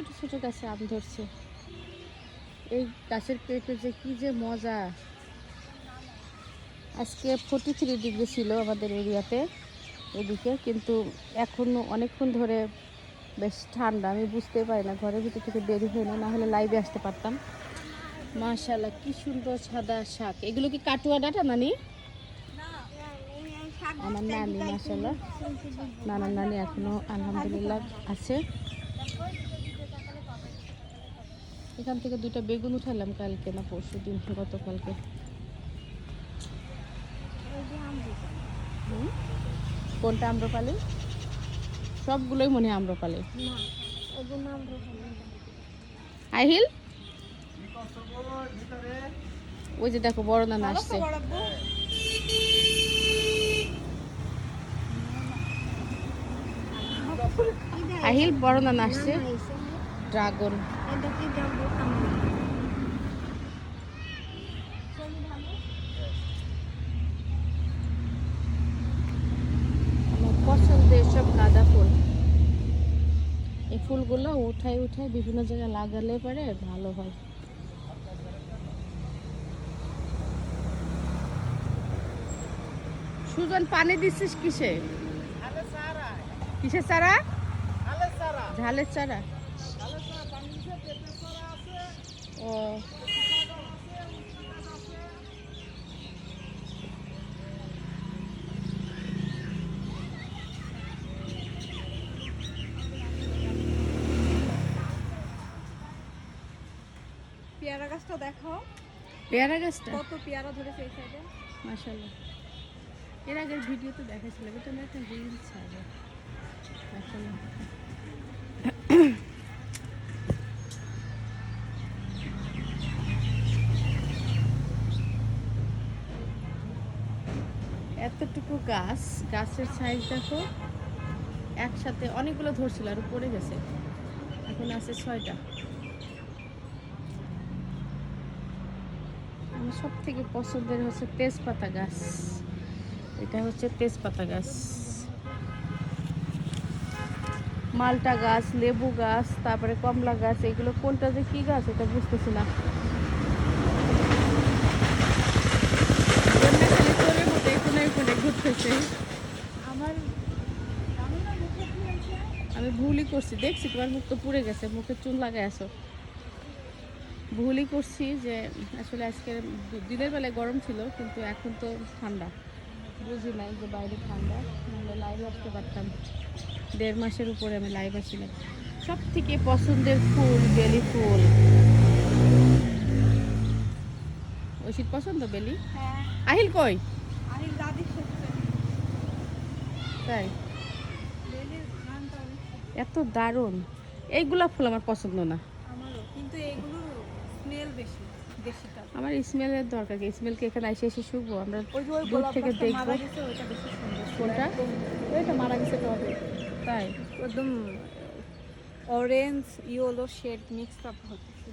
ছোট ছোট গাছে আম ধরছে। এই গাছের পেঁপে যে কি যে মজা। আজকে ফোর্টি থ্রি ডিগ্রি ছিল আমাদের এরিয়াতে, এদিকে, কিন্তু এখনও অনেকক্ষণ ধরে বেশ ঠান্ডা। আমি বুঝতেই পারি না, ঘরের ভিতর থেকে বেরি হয় না হলে লাইভে আসতে পারতাম। মাশাল্লাহ কি সুন্দর সাদা শাক। এগুলো কি কাটুয়া ডাটা, নানি? আমার নানি মাশাল্লাহ নানার নানি এখনও, আলহামদুলিল্লাহ, আছে। এখান থেকে দুইটা বেগুন উঠালাম কালকে না পরশু দিন গতকালকে? কোনটা আম্রপালি? সবগুলোই মনে হয় আম্রপালি। আহিল? ওই যে দেখো বড় নানা আসছে। আহিল বড় নানা আসছে। ড্রাগন। আমার পছন্দের সব গাঁদা ফুল। এই ফুলগুলো উঠাই উঠাই বিভিন্ন জায়গায় লাগালে পারে ভালো হয়। সুজন পানি দিচ্ছিস কিসে? কিসের চারা? ঝালের চারা? ও। পেয়ারা গাছটা দেখো পেয়ারা গাছটা? কত পেয়ারা ধরেছে এই সাইডে মাশাল্লাহ এর আগের ভিডিওতে দেখাছিলাম এটা না একটা রিলস ছাড়া। আসলে এতটুকু গাছ, গাছের সাইজ দেখো, একসাথে অনেকগুলো ধরছিল আর পড়ে গেছে। এখন আছে ছয়টা। আমার সব থেকে পছন্দের হচ্ছে তেজপাতা গাছ। এটা হচ্ছে তেজপাতা গাছ। মালটা গাছ, লেবু গাছ, তারপরে কমলা গাছ, এগুলো কোনটা যে কি গাছ এটা বুঝতেছি না। কোনায় আমার আমি ভুলই করছি দেখছি তোমার মুখ তো পুড়ে গেছে মুখে চুন লাগাই আছো। ভুলই করছি যে আসলে আজকে দিনের বেলায় গরম ছিল কিন্তু এখন তো ঠান্ডা। বুঝি নাই যে বাইরে ঠান্ডা নাহলে লাইভ আসতে পারতাম। দেড় মাসের উপরে আমি লাইভ আসিলাম সব থেকে পছন্দের ফুল বেলি ফুল। ঐশীর পছন্দ বেলি? হ্যাঁ। আহিল কই? আমি দাদি তাই? এত দারুণ। এইগুলা ফুল আমার পছন্দ না। কিন্তু স্মেল বেশি আমার স্মেলের দরকার কি? স্মেলকে এখানে এসে এসে শুকবো? আমরা দূর থেকে দেখব। ওইটা। কোনটা? মারা গেছে টবে তাই। একদম orange yellow shade mix up হচ্ছে।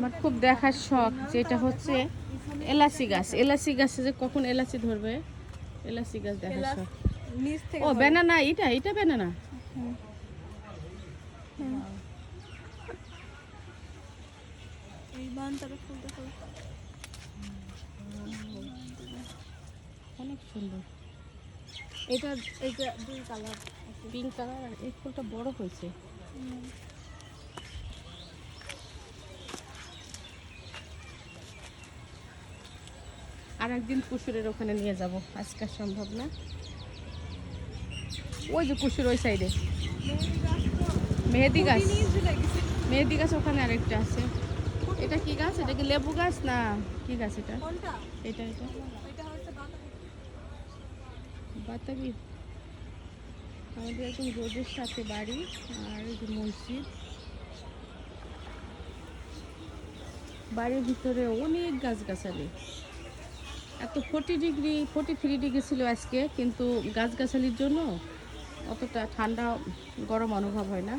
আমার খুব দেখার শখ যেটা হচ্ছে এলাচি গাছ। এলাচি গাছে যে কখন এলাচি ধরবে এলাচি গাছ দেখার শখ। ও বেনানা এটা এটা বেনানা অনেক সুন্দর। এটা এটা দুই কালার। পিঙ্ক কালার আর এই ফুলটা বড় হয়েছে। আর একদিন কুসুরের ওখানে নিয়ে যাব। আজকে সম্ভব না। ওই যে কুসুর ওই সাইডে মেহেদি গাছ। মেহেদি গাছ ওখানে আরেকটা আছে। এটা কি গাছ? এটা কি লেবু গাছ? না কি গাছ এটা? এটা এটা। বাতাবি আমাদের একদম রোদের সাথে বাড়ি আর মসজিদ। বাড়ির ভিতরে অনেক গাছগাছালি। এত forty degree, forty three degree ছিল আজকে, কিন্তু গাছগাছালির জন্য অতটা ঠান্ডা, গরম অনুভব হয় না।